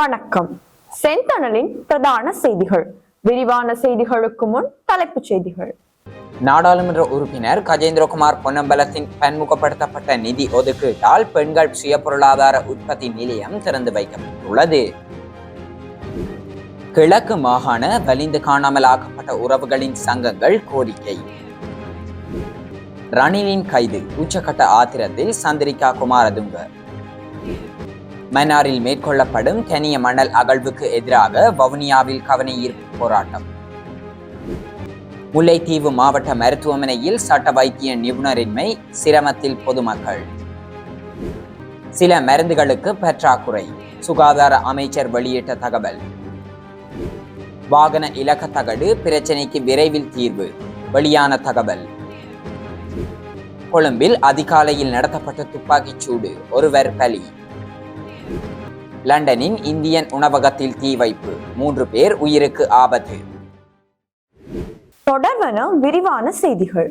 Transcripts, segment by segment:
வணக்கம். செந்தணலின் பிரதான செய்திகள். விரிவான செய்திகளுக்கு முன் தலைப்புச் செய்திகள். நாடாளுமன்ற உறுப்பினர் கஜேந்திரகுமார் பொன்னம்பலத்தின் பன்முகப்படுத்தப்பட்ட நிதி ஒதுக்கீட்டால் பெண்கள் சுய பொருளாதார உற்பத்தி நிலையம் திறந்து வைக்கப்பட்டுள்ளது. கிழக்கு மாகாண வலிந்து காணாமல் ஆக்கப்பட்ட உறவுகளின் சங்கங்கள் கோரிக்கை. ரணிலின் கைது. உச்சக்கட்ட ஆத்திரத்தில் சந்திரிகா குமாரதுங்க. மன்னாரில் மேற்கொள்ளப்படும் கனிய மணல் அகழ்வுக்கு எதிராக வவுனியாவில் கவன ஈர்ப்பு போராட்டம். முல்லைத்தீவு மாவட்ட மருத்துவமனையில் சட்ட வைத்திய நிபுணரின்மை சிரமத்தில் பொதுமக்கள். சில மருந்துகளுக்கு பற்றாக்குறை சுகாதார அமைச்சர் வெளியிட்ட தகவல். வாகன இலக்க தகடு பிரச்சினைக்கு விரைவில் தீர்வு வெளியான தகவல். கொழும்பில் அதிகாலையில் நடத்தப்பட்ட துப்பாக்கிச் சூடு ஒருவர் பலி. லண்டனின் இந்தியன் உணவகத்தில் தீ வைப்பு. மூன்று பேர் உயிருக்கு ஆபத்து. தொடர்வன விரிவான செய்திகள்.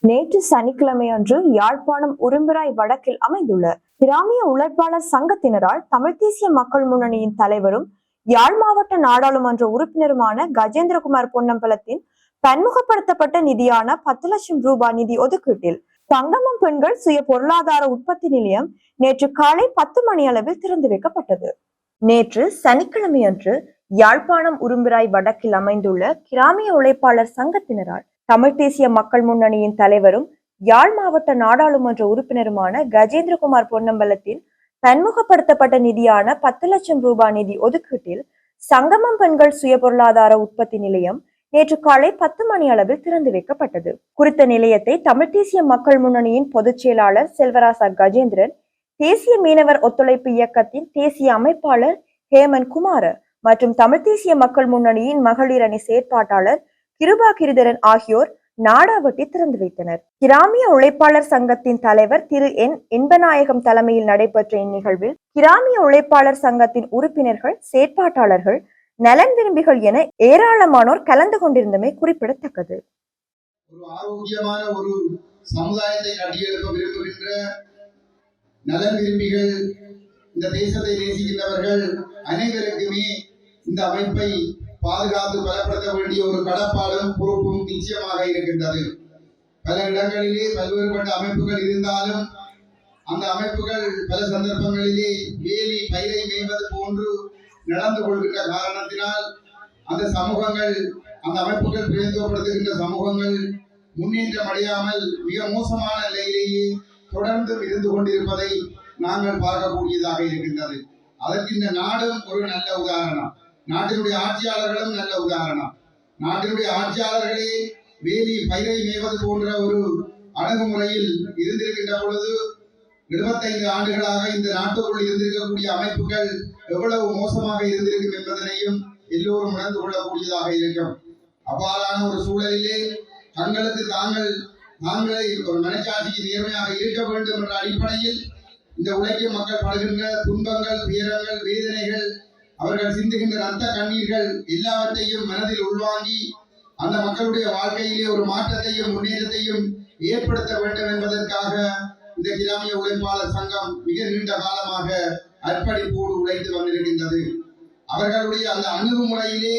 நேற்று சனிக்கிழமை அன்று யாழ்ப்பாணம் உரும்பிராய் வடக்கில் அமைந்துள்ள கிராமிய உழைப்பாளர் சங்கத்தினரால் தமிழ் தேசிய மக்கள் முன்னணியின் தலைவரும் யாழ் மாவட்ட நாடாளுமன்ற உறுப்பினருமான கஜேந்திரகுமார் பொன்னம்பலத்தின் பன்முகப்படுத்தப்பட்ட நிதியான பத்து லட்சம் ரூபாய் நிதி ஒதுக்கீட்டில் தங்கமம் பெண்கள் சுய பொருளாதார உற்பத்தி நிலையம் நேற்று காலை பத்து மணி அளவில் திறந்து வைக்கப்பட்டது. நேற்று சனிக்கிழமை அன்று யாழ்ப்பாணம் உரும்பிராய் வடக்கில் அமைந்துள்ள கிராமிய உழைப்பாளர் சங்கத்தினரால் தமிழ் தேசிய மக்கள் முன்னணியின் தலைவரும் யாழ் மாவட்ட நாடாளுமன்ற உறுப்பினருமான கஜேந்திரகுமார் பொன்னம்பலத்தின் பன்முகப்படுத்தப்பட்ட நிதியான பத்து லட்சம் ரூபாய் நிதி ஒதுக்கீட்டில் சங்கமம் பெண்கள் சுய பொருளாதார உற்பத்தி நிலையம் நேற்று காலை பத்து மணி அளவில் திறந்து வைக்கப்பட்டது. குறித்த நிலையத்தை தமிழ் தேசிய மக்கள் முன்னணியின் பொதுச் செயலாளர் செல்வராசா கஜேந்திரன் தேசிய மீனவர் ஒத்துழைப்பு இயக்கத்தின் தேசிய அமைப்பாளர் ஹேமன் குமார மற்றும் தமிழ் தேசிய மக்கள் முன்னணியின் மகளிர் அணி செயற்பாட்டாளர் கிருபா கிருதரன் ஆகியோர் நாடாவட்டி திறந்து வைத்தனர். கிராமிய உழைப்பாளர் சங்கத்தின் தலைவர் திரு. என். இன்பநாயகம் தலைமையில் நடைபெற்ற இந்நிகழ்வில் கிராமிய உழைப்பாளர் சங்கத்தின் உறுப்பினர்கள் செயற்பாட்டாளர்கள் நலன் விரும்பிகள் என ஏராளமானோர் கலந்து கொண்டிருந்தமை குறிப்பிடத்தக்கது. ஒரு ஆரோக்கியமான ஒரு சமுதாயத்தை கட்டியெழுப்ப விரும்புகின்ற நலன் விரும்பிகள் இந்த தேசத்தை நேசிக்கின்றவர்கள் அனைவருக்குமே இந்த அமைப்பை பாதுகாத்து பலப்படுத்த வேண்டிய ஒரு கடப்பாடும் பொறுப்பும் நிச்சயமாக இருக்கின்றது. பல இடங்களிலே பல்வேறுபட்ட அமைப்புகள் இருந்தாலும் அந்த அமைப்புகள் பல சந்தர்ப்பங்களிலே வேலி பயிரை மேய்வது போன்று நடந்து கொள்கின்ற காரணத்தினால் அந்த சமூகங்கள் அந்த அமைப்புகள் பிரதிநிதித்துவப்படுத்துகின்ற சமூகங்கள் முன்னேற்றம் அடையாமல் மிக மோசமான நிலையிலேயே தொடர்ந்து இருந்து கொண்டிருப்பதை நாங்கள் பார்க்கக்கூடியதாக இருக்கின்றது. அதற்கு இந்த நாடும் ஒரு நல்ல உதாரணம். நாட்டினுடைய ஆட்சியாளர்களும் நல்ல உதாரணம். நாட்டினுடைய ஆட்சியாளர்களே வேலி பயிரை மேய்வது போன்ற ஒரு அணுகுமுறையில் இருந்திருக்கின்ற பொழுது இருபத்தைந்து ஆண்டுகளாக இந்த நாட்டுக்குள் இருந்திருக்கக்கூடிய அமைப்புகள் எவ்வளவு மோசமாக இருந்திருக்கும் என்பதனையும் எல்லோரும் உணர்ந்து கொள்ளக்கூடியதாக இருக்கும். அவ்வாறான ஒரு சூழலிலே தங்களுக்கு தாங்கள் தாங்களே ஒரு மனச்சாட்சிக்கு நேர்மையாக இருக்க வேண்டும் என்ற அடிப்படையில் இந்த உழைக்கும் மக்கள் படுகின்ற துன்பங்கள் துயரங்கள் வேதனைகள் அவர்கள் சிந்துகின்ற ரத்த கண்ணீர்கள் எல்லாவற்றையும் மனதில் உள்வாங்கி அந்த மக்களுடைய வாழ்க்கையிலே ஒரு மாற்றத்தையும் முன்னேற்றத்தையும் ஏற்படுத்த வேண்டும் என்பதற்காக இந்த கிராமிய உழைப்பாளர் சங்கம் மிக நீண்ட காலமாக அர்ப்பணிப்போடு உழைத்து வந்திருக்கின்றது. அவர்களுடைய அந்த அணுகுமுறையிலே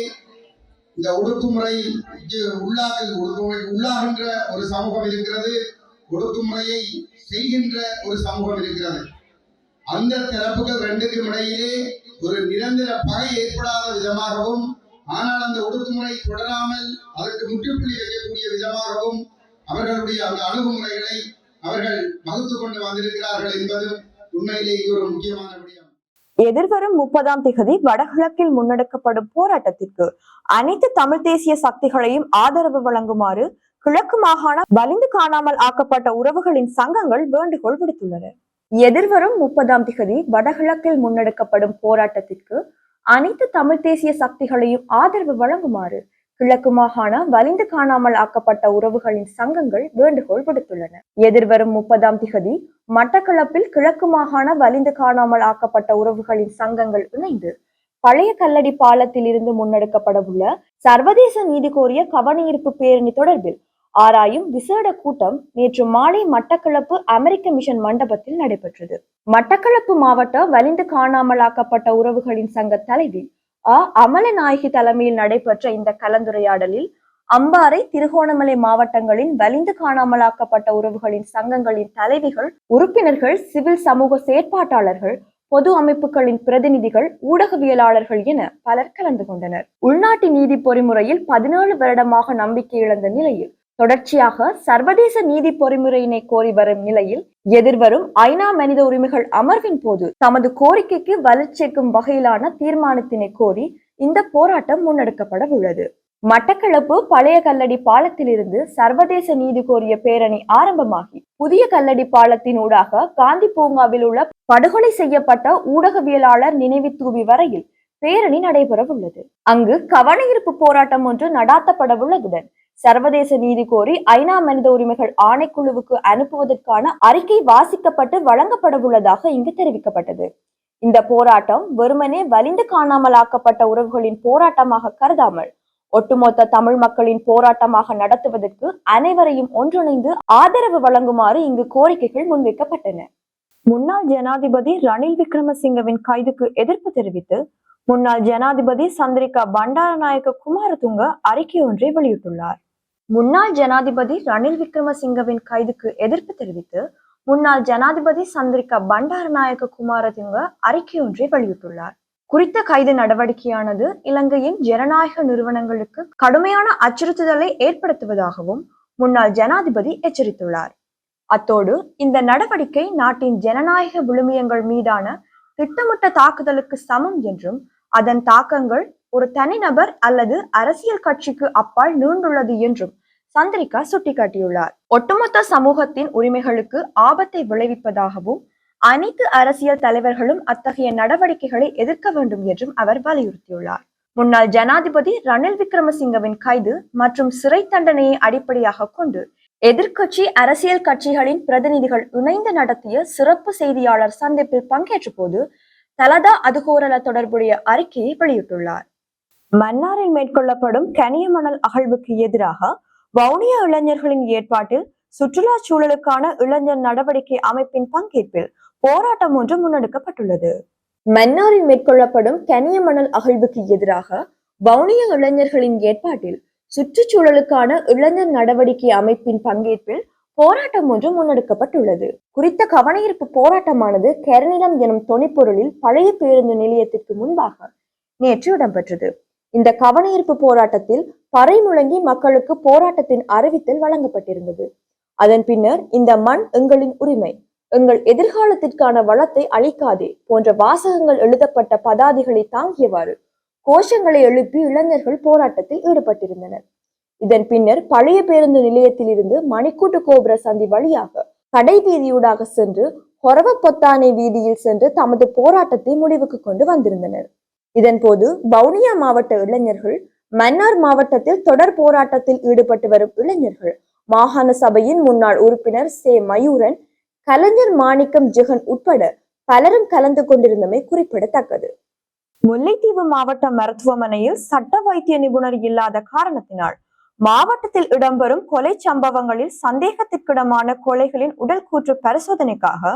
இந்த ஒடுக்குமுறை உள்ளாக உள்ளாகின்ற ஒரு சமூகம் இருக்கிறது. ஒடுக்குமுறையை செய்கின்ற ஒரு சமூகம் இருக்கிறது. அந்த தரப்புகள் ரெண்டுக்கும் இடையிலே ஒரு நிரந்தர பகை ஏற்படாத விதமாகவும் ஆனால் அந்த ஒடுக்குமுறை தொடராமல் அதற்கு முற்றுப்புள்ளி வைக்கக்கூடிய விதமாகவும் அவர்களுடைய அந்த அணுகுமுறைகளை அவர்கள் வகுத்து கொண்டு வந்திருக்கிறார்கள் என்பதும் உண்மையிலேயே ஒரு முக்கியமான விடயம். எதிர்வரும் முப்பதாம் திகதி வடகிழக்கில் முன்னெடுக்கப்படும் போராட்டத்திற்கு அனைத்து தமிழ் தேசிய சக்திகளையும் ஆதரவு வழங்குமாறு கிழக்கு மாகாண வலிந்து காணாமல் ஆக்கப்பட்ட உறவுகளின் சங்கங்கள் வேண்டுகோள் விடுத்துள்ளன. எதிர்வரும் முப்பதாம் திகதி வடகிழக்கில் முன்னெடுக்கப்படும் போராட்டத்திற்கு அனைத்து தமிழ் தேசிய சக்திகளையும் ஆதரவு வழங்குமாறு கிழக்கு மாகாண வலிந்து காணாமல் ஆக்கப்பட்ட உறவுகளின் சங்கங்கள் வேண்டுகோள் விடுத்துள்ளன. எதிர்வரும் முப்பதாம் திகதி மட்டக்களப்பில் கிழக்கு மாகாண வலிந்து காணாமல் ஆக்கப்பட்ட உறவுகளின் சங்கங்கள் இணைந்து பழைய கல்லடி பாலத்தில் இருந்து முன்னெடுக்கப்பட உள்ள சர்வதேச நீதி கோரிய கவனஈர்ப்பு பேரணி தொடர்பில் ஆராயும் விசேட கூட்டம் நேற்று மாலை மட்டக்களப்பு அமெரிக்க மிஷன் மண்டபத்தில் நடைபெற்றது. மட்டக்களப்பு மாவட்ட வலிந்து காணாமலாக்கப்பட்ட உறவுகளின் சங்க தலைவி அமலநாயகி தலைமையில் நடைபெற்ற இந்த கலந்துரையாடலில் அம்பாறை திருகோணமலை மாவட்டங்களின் வலிந்து காணாமலாக்கப்பட்ட உறவுகளின் சங்கங்களின் தலைவிகள் உறுப்பினர்கள் சிவில் சமூக செயற்பாட்டாளர்கள் பொது அமைப்புகளின் பிரதிநிதிகள் ஊடகவியலாளர்கள் என பலர் கலந்து கொண்டனர். உள்நாட்டு நீதி பொறிமுறையில் பதினேழு வருடமாக நம்பிக்கை இழந்த நிலையில் தொடர்ச்சியாக சர்வதேச நீதி பொறிமுறையினை கோரி வரும் நிலையில் எதிர்வரும் ஐநா மனித உரிமைகள் அமர்வின் போது தமது கோரிக்கைக்கு வலுச்சேர்க்கும் வகையிலான தீர்மானத்தினை கோரி இந்த போராட்டம் முன்னெடுக்கப்பட உள்ளது. மட்டக்களப்பு பழைய கல்லடி பாலத்திலிருந்து சர்வதேச நீதி கோரிய பேரணி ஆரம்பமாகி புதிய கல்லடி பாலத்தின் ஊடாக காந்தி பூங்காவில் உள்ள படுகொலை செய்யப்பட்ட ஊடகவியலாளர் நினைவு தூவி வரையில் பேரணி நடைபெறவுள்ளது. அங்கு கவனஈர்ப்பு போராட்டம் ஒன்று நடாத்தப்படவுள்ளதுடன் சர்வதேச நீதி கோரி ஐநா மனித உரிமைகள் ஆணைக்குழுவுக்கு அனுப்புவதற்கான அறிக்கை வாசிக்கப்பட்டு வழங்கப்படவுள்ளதாக இங்கு தெரிவிக்கப்பட்டது. இந்த போராட்டம் வெறுமனே வலிந்து காணாமலாக்கப்பட்ட உறவுகளின் போராட்டமாக கருதாமல் ஒட்டுமொத்த தமிழ் மக்களின் போராட்டமாக நடத்துவதற்கு அனைவரையும் ஒன்றிணைந்து ஆதரவு வழங்குமாறு இங்கு கோரிக்கைகள் முன்வைக்கப்பட்டன. முன்னாள் ஜனாதிபதி ரணில் விக்ரமசிங்கவின் கைதுக்கு எதிர்ப்பு தெரிவித்து முன்னாள் ஜனாதிபதி சந்திரிகா பண்டாரநாயக்க குமாரதுங்க அறிக்கை ஒன்றை வெளியிட்டுள்ளார். முன்னாள் ஜனாதிபதி ரணில் விக்ரமசிங்கவின் கைதுக்கு எதிர்ப்பு தெரிவித்து முன்னாள் ஜனாதிபதி சந்திரிகா பண்டாரநாயக்க குமாரதுங்க அறிக்கை ஒன்றை வெளியிட்டுள்ளார். குறித்த கைது நடவடிக்கையானது இலங்கையின் ஜனநாயக நிறுவனங்களுக்கு கடுமையான அச்சுறுத்துதலை ஏற்படுத்துவதாகவும் முன்னாள் ஜனாதிபதி எச்சரித்துள்ளார். அத்தோடு இந்த நடவடிக்கை நாட்டின் ஜனநாயக விழுமியங்கள் மீதான திட்டமிட்ட தாக்குதலுக்கு சமம் என்றும் அதன் தாக்கங்கள் ஒரு தனிநபர் அல்லது அரசியல் கட்சிக்கு அப்பால் நீண்டுள்ளது என்றும் சந்திரிகா சுட்டிக்காட்டியுள்ளார். ஒட்டுமொத்த சமூகத்தின் உரிமைகளுக்கு ஆபத்தை விளைவிப்பதாகவும் அனைத்து அரசியல் தலைவர்களும் அத்தகைய நடவடிக்கைகளை எதிர்க்க வேண்டும் என்றும் அவர் வலியுறுத்தியுள்ளார். முன்னாள் ஜனாதிபதி ரணில் விக்ரமசிங்கவின் கைது மற்றும் சிறை தண்டனையை அடிப்படையாக கொண்டு எதிர்க்கட்சி அரசியல் கட்சிகளின் பிரதிநிதிகள் இணைந்து நடத்திய சிறப்பு செய்தியாளர் சந்திப்பில் பங்கேற்ற போது தலதா அதுகோரல தொடர்புடைய அறிக்கையை வெளியிட்டுள்ளார். மன்னாரில் மேற்கொள்ளப்படும் கனிய மணல் அகழ்வுக்கு எதிராக வவுனியா இளைஞர்களின் ஏற்பாட்டில் சுற்றுலா சூழலுக்கான இளைஞர் நடவடிக்கை அமைப்பின் பங்கேற்பில் போராட்டம் ஒன்று முன்னெடுக்கப்பட்டுள்ளது. மன்னாரில் மேற்கொள்ளப்படும் கனிய மணல் அகழ்வுக்கு எதிராக வவுனியா இளைஞர்களின் ஏற்பாட்டில் சுற்றுச்சூழலுக்கான இளைஞர் நடவடிக்கை அமைப்பின் பங்கேற்பில் போராட்டம் ஒன்று முன்னெடுக்கப்பட்டுள்ளது. குறித்த கவனஈர்ப்பு போராட்டமானது கெரநிலம் எனும் தொனிப்பொருளில் பழைய பேருந்து நிலையத்திற்கு முன்பாக நேற்று இடம்பெற்றது. இந்த கவனஈர்ப்பு போராட்டத்தில் பறை முழங்கி மக்களுக்கு போராட்டத்தின் அறிவித்தல் வழங்கப்பட்டிருந்தது. அதன் பின்னர் இந்த மண் எங்களின் உரிமை. எங்கள் எதிர்காலத்திற்கான வளத்தை அழிக்காதே போன்ற வாசகங்கள் எழுதப்பட்ட பதாதிகளை தாங்கியவாறு கோஷங்களை எழுப்பி இளைஞர்கள் போராட்டத்தில் ஈடுபட்டிருந்தனர். இதன் பின்னர் பழைய பேருந்து நிலையத்தில் இருந்து மணிக்கூட்டு கோபுர சந்தி வழியாக கடை வீதியூடாக சென்று ஹொரவ பொத்தானை வீதியில் சென்று தமது போராட்டத்தை முடிவுக்கு கொண்டு வந்திருந்தனர். இதன் போது வவுனியா மாவட்ட இளைஞர்கள் மன்னார் மாவட்டத்தில் தொடர் போராட்டத்தில் ஈடுபட்டு வரும் இளைஞர்கள் மாகாண சபையின் முன்னாள் உறுப்பினர் சே. மயூரன் கலைஞர் மாணிக்கம் ஜெகன் உட்பட பலரும் கலந்து கொண்டிருந்தமை குறிப்பிடத்தக்கது. முல்லைத்தீவு மாவட்ட மருத்துவமனையில் சட்ட வைத்திய நிபுணர் இல்லாத காரணத்தினால் மாவட்டத்தில் இடம்பெறும் கொலை சம்பவங்களில் சந்தேகத்திற்கிடமான கொலைகளின் உடல் கூற்று பரிசோதனைக்காக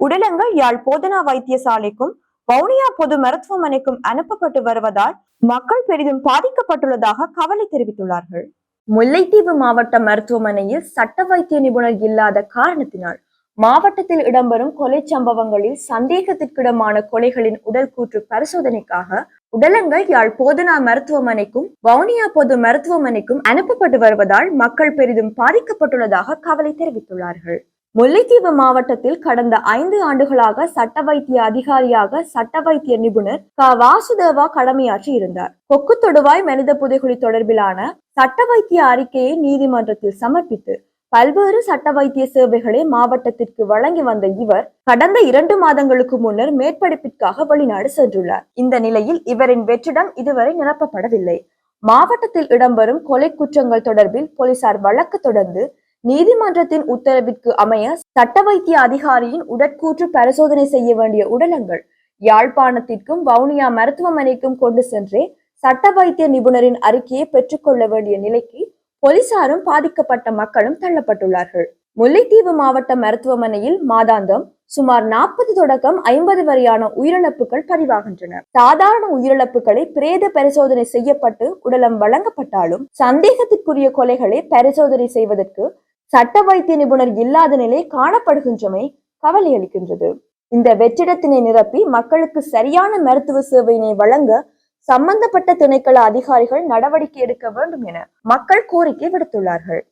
உடலங்கள் யாழ் போதனா வைத்தியசாலைக்கும் வவுனியா பொது மருத்துவமனைக்கும் அனுப்பப்பட்டு வருவதால் மக்கள் பெரிதும் பாதிக்கப்பட்டுள்ளதாக கவலை தெரிவித்துள்ளார்கள். முல்லைத்தீவு மாவட்ட மருத்துவமனையில் சட்ட வைத்திய நிபுணர் இல்லாத காரணத்தினால் மாவட்டத்தில் இடம்பெறும் கொலை சம்பவங்களில் சந்தேகத்திற்கிடமான கொலைகளின் உடல் கூற்று பரிசோதனைக்காக உடலங்கள் யாழ் போதனா மருத்துவமனைக்கும் வவுனியா பொது மருத்துவமனைக்கும் அனுப்பப்பட்டு வருவதால் மக்கள் பெரிதும் பாதிக்கப்பட்டுள்ளதாக கவலை தெரிவித்துள்ளார்கள். முல்லைத்தீவு மாவட்டத்தில் கடந்த ஐந்து ஆண்டுகளாக சட்ட வைத்திய அதிகாரியாக சட்ட வைத்திய நிபுணர் க. வாசுதேவா கடமையாற்றி இருந்தார். கொக்கு தொடுவாய் மனித புதைகுழி தொடர்பிலான சட்ட வைத்திய அறிக்கையை நீதிமன்றத்தில் சமர்ப்பித்து பல்வேறு சட்ட வைத்திய சேவைகளை மாவட்டத்திற்கு வழங்கி வந்த இவர் கடந்த இரண்டு மாதங்களுக்கு முன்னர் மேற்படிப்பிற்காக வெளிநாடு சென்றுள்ளார். இந்த நிலையில் இவரின் வெற்றிடம் இதுவரை நிரப்பப்படவில்லை. மாவட்டத்தில் இடம்பெறும் கொலை குற்றங்கள் தொடர்பில் போலீசார் வழக்கு தொடர்ந்து நீதிமன்றத்தின் உத்தரவிற்கு அமைய சட்ட வைத்திய அதிகாரியின் உடற்கூற்று பரிசோதனை செய்ய வேண்டிய உடலங்கள் யாழ்ப்பாணத்திற்கும் வவுனியா மருத்துவமனைக்கும் கொண்டு சென்றே சட்ட வைத்திய நிபுணரின் அறிக்கையை பெற்றுக்கொள்ள வேண்டிய நிலைக்கு போலீசாரும் பாதிக்கப்பட்ட மக்களும் தள்ளப்பட்டுள்ளார்கள். முல்லைத்தீவு மாவட்ட மருத்துவமனையில் மாதாந்தம் சுமார் நாற்பது தொடக்கம் ஐம்பது வரையான உயிரிழப்புகள் பதிவாகின்றன. சாதாரண உயிரிழப்புகளை பிரேத பரிசோதனை செய்யப்பட்டு உடலம் வழங்கப்பட்டாலும் சந்தேகத்திற்குரிய கொலைகளை பரிசோதனை செய்வதற்கு சட்ட வைத்திய நிபுணர் இல்லாத நிலை காணப்படுகின்றமை கவலையளிக்கின்றது இந்த வெற்றிடத்தினை நிரப்பி மக்களுக்கு சரியான மருத்துவ சேவையினை வழங்க சம்பந்தப்பட்ட திணைக்கள அதிகாரிகள் நடவடிக்கை எடுக்க வேண்டும் என மக்கள் கோரிக்கை விடுத்துள்ளார்கள்.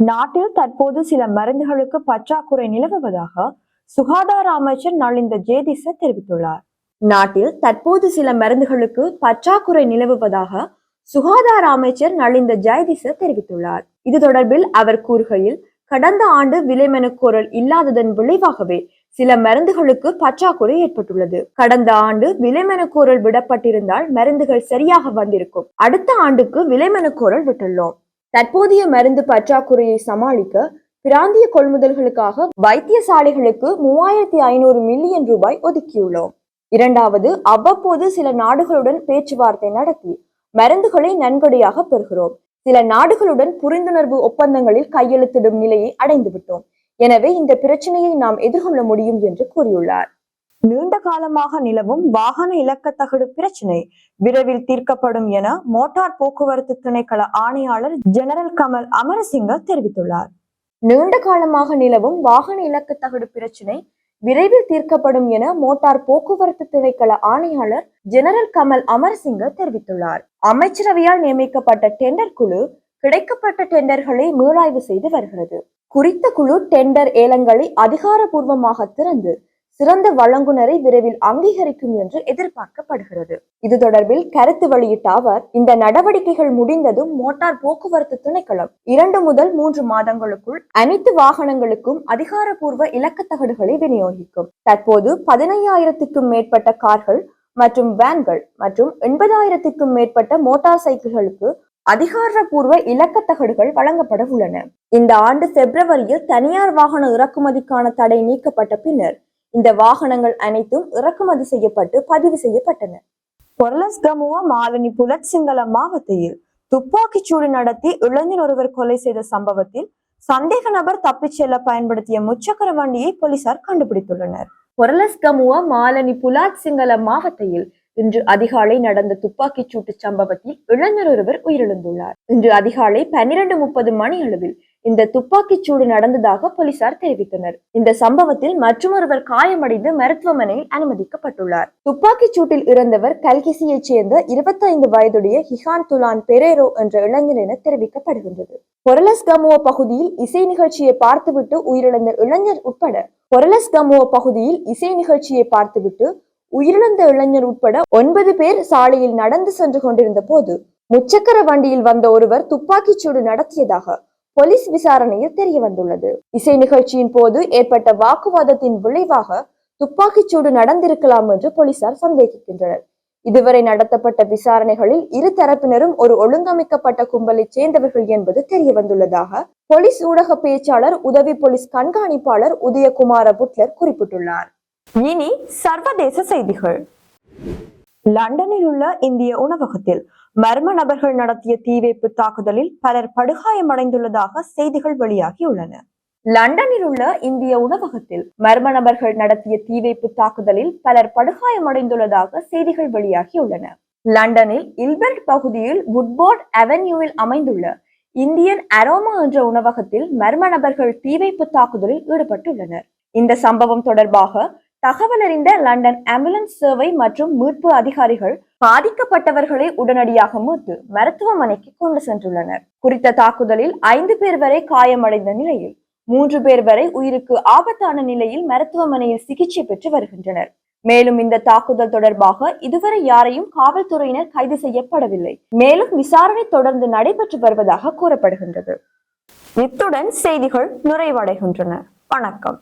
நாட்டில் தற்போது சில மருந்துகளுக்கு பற்றாக்குறை நிலவுவதாக சுகாதார அமைச்சர் நலிந்த ஜேதிச தெரிவித்துள்ளார். நாட்டில் தற்போது சில மருந்துகளுக்கு பற்றாக்குறை நிலவுவதாக சுகாதார அமைச்சர் நலிந்த ஜெயதிச தெரிவித்துள்ளார். இது தொடர்பில் அவர் கூறுகையில் கடந்த ஆண்டு விலை மெனக்கோரல் இல்லாததன் விளைவாகவே சில மருந்துகளுக்கு பற்றாக்குறை ஏற்பட்டுள்ளது. கடந்த ஆண்டு விலை மெனக்கோரல் விடப்பட்டிருந்தால் மருந்துகள் சரியாக வந்திருக்கும். அடுத்த ஆண்டுக்கு விலை மெனக்கோரல் விட்டுள்ளோம். தற்போதைய மருந்து பற்றாக்குறையை சமாளிக்க பிராந்திய கொள்முதல்களுக்காக வைத்தியசாலைகளுக்கு மூவாயிரத்தி ஐநூறு மில்லியன் ரூபாய் ஒதுக்கியுள்ளோம். இரண்டாவது அவ்வப்போது சில நாடுகளுடன் பேச்சுவார்த்தை நடத்தி மருந்துகளை நன்கொடையாக பெறுகிறோம். சில நாடுகளுடன் புரிந்துணர்வு ஒப்பந்தங்களில் கையெழுத்திடும் நிலையை அடைந்துவிட்டோம் எனவே இந்த பிரச்சனையை நாம் எதிர்கொள்ள முடியும் என்று கூறியுள்ளார். நீண்ட காலமாக நிலவும் வாகன இலக்கத்தகடு பிரச்சினை விரைவில் தீர்க்கப்படும் என மோட்டார் போக்குவரத்து திணைக்கள ஆணையாளர் ஜெனரல் கமல் அமரசிங்க தெரிவித்துள்ளார். நீண்ட காலமாக நிலவும் வாகன இலக்கத்தகடு பிரச்சினை விரைவில் தீர்க்கப்படும் என மோட்டார் போக்குவரத்து திணைக்கள ஆணையாளர் ஜெனரல் கமல் அமர்சிங்க தெரிவித்துள்ளார். அமைச்சரவையால் நியமிக்கப்பட்ட டெண்டர் குழு கிடைக்கப்பட்ட டெண்டர்களை மீளாய்வு செய்து வருகிறது. குறித்த குழு டெண்டர் ஏலங்களை அதிகாரப்பூர்வமாக திறந்து சிறந்த வழங்குனரை விரைவில் அங்கீகரிக்கும் என்று எதிர்பார்க்கப்படுகிறது. இது தொடர்பில் கருத்து வெளியிட்ட அவர் இந்த நடவடிக்கைகள் முடிந்ததும் மோட்டார் போக்குவரத்து திணைக்களம் இரண்டு முதல் மூன்று மாதங்களுக்குள் அனைத்து வாகனங்களுக்கும் அதிகாரப்பூர்வ இலக்கத்தகடுகளை விநியோகிக்கும். தற்போது பதினையாயிரத்துக்கும் மேற்பட்ட கார்கள் மற்றும் வேன்கள் மற்றும் எண்பதாயிரத்துக்கும் மேற்பட்ட மோட்டார் சைக்கிள்களுக்கு அதிகாரப்பூர்வ இலக்கத்தகடுகள் வழங்கப்பட உள்ளன. இந்த ஆண்டு பிப்ரவரியில் தனியார் வாகன இறக்குமதிக்கான தடை நீக்கப்பட்ட பின்னர் இந்த வாகனங்கள் அனைத்தும் இறக்குமதி செய்யப்பட்டு பதிவு செய்யப்பட்டன. பொருளஸ்கமுவ மாலினி புலத்சிங்கள மாவட்டத்தில் துப்பாக்கிச்சூடு நடத்தி இளைஞர் ஒருவர் கொலை செய்த சம்பவத்தில் சந்தேக நபர் தப்பிச் செல்ல பயன்படுத்திய முச்சக்கர வண்டியை போலீசார் கண்டுபிடித்துள்ளனர். பொருளஸ்கமுவ மாலனி புலாத் சிங்கள மாவட்டத்தில் இன்று அதிகாலை நடந்த துப்பாக்கிச் சூட்டு சம்பவத்தில் இளைஞர் ஒருவர் உயிரிழந்துள்ளார். இன்று அதிகாலை பன்னிரண்டு முப்பது மணி அளவில் இந்த துப்பாக்கிச் சூடு நடந்ததாக போலீசார் தெரிவித்தனர். இந்த சம்பவத்தில் மற்றொருவர் காயமடைந்து மருத்துவமனையில் அனுமதிக்கப்பட்டுள்ளார். துப்பாக்கிச் சூட்டில் இறந்தவர் கல்கிசியைச் சேர்ந்த இருபத்தைந்து வயதுடைய ஹிகான் துலான் பெரேரோ என்ற இளைஞர் என தெரிவிக்கப்படுகின்றது பொரலஸ்கமுவ பகுதியில் இசை நிகழ்ச்சியை பார்த்துவிட்டு உயிரிழந்த இளைஞர் உட்பட பொரலஸ்கமுவ பகுதியில் இசை நிகழ்ச்சியை பார்த்துவிட்டு உயிரிழந்த இளைஞர் உட்பட ஒன்பது பேர் சாலையில் நடந்து சென்று கொண்டிருந்த போது முச்சக்கர வண்டியில் வந்த ஒருவர் துப்பாக்கிச் சூடு நடத்தியதாக போலீஸ் விசாரணையில் தெரிய வந்துள்ளது இசை நிகழ்ச்சியின் போது ஏற்பட்ட வாக்குவாதத்தின் விளைவாக துப்பாக்கிச் சூடு நடந்திருக்கலாம் என்று போலீசார் சந்தேகிக்கின்றனர். இதுவரை நடத்தப்பட்ட விசாரணைகளில் இரு தரப்பினரும் ஒரு ஒழுங்கமைக்கப்பட்ட கும்பலைச் சேர்ந்தவர்கள் என்பது தெரிய வந்துள்ளதாக போலீஸ் ஊடக பேச்சாளர் உதவி போலீஸ் கண்காணிப்பாளர் உதயகுமார புட்லர் குறிப்பிட்டுள்ளார். இனி சர்வதேச செய்திகள். லண்டனில் உள்ள இந்திய உணவகத்தில் மர்ம நபர்கள் நடத்திய தீவைப்பு தாக்குதலில் பலர் படுகாயமடைந்துள்ளதாக செய்திகள் வெளியாகியுள்ளன. லண்டனில் உள்ள இந்திய உணவகத்தில் மர்ம நபர்கள் நடத்திய தீவைப்பு தாக்குதலில் பலர் படுகாயமடைந்துள்ளதாக செய்திகள் வெளியாகியுள்ளன. லண்டனில் இல்பர்ட் பகுதியில் வுட்போர்ட் அவென்யூவில் அமைந்துள்ள இந்தியன் அரோமா என்ற உணவகத்தில் மர்ம நபர்கள் தீ வைப்பு தாக்குதலில் ஈடுபட்டுள்ளனர். இந்த சம்பவம் தொடர்பாக தகவல் அறிந்த லண்டன் ஆம்புலன்ஸ் சேவை மற்றும் மீட்பு அதிகாரிகள் பாதிக்கப்பட்டவர்களை உடனடியாக மீட்டு மருத்துவமனைக்கு கொண்டு சென்றுள்ளனர். குறித்த தாக்குதலில் ஐந்து பேர் வரை காயமடைந்த நிலையில் மூன்று பேர் வரை உயிருக்கு ஆபத்தான நிலையில் மருத்துவமனையில் சிகிச்சை பெற்று வருகின்றனர். மேலும் இந்த தாக்குதல் தொடர்பாக இதுவரை யாரையும் காவல்துறையினர் கைது செய்யப்படவில்லை. மேலும் விசாரணை தொடர்ந்து நடைபெற்று வருவதாக கூறப்படுகின்றது. இத்துடன் செய்திகள் நிறைவடைகின்றன. வணக்கம்.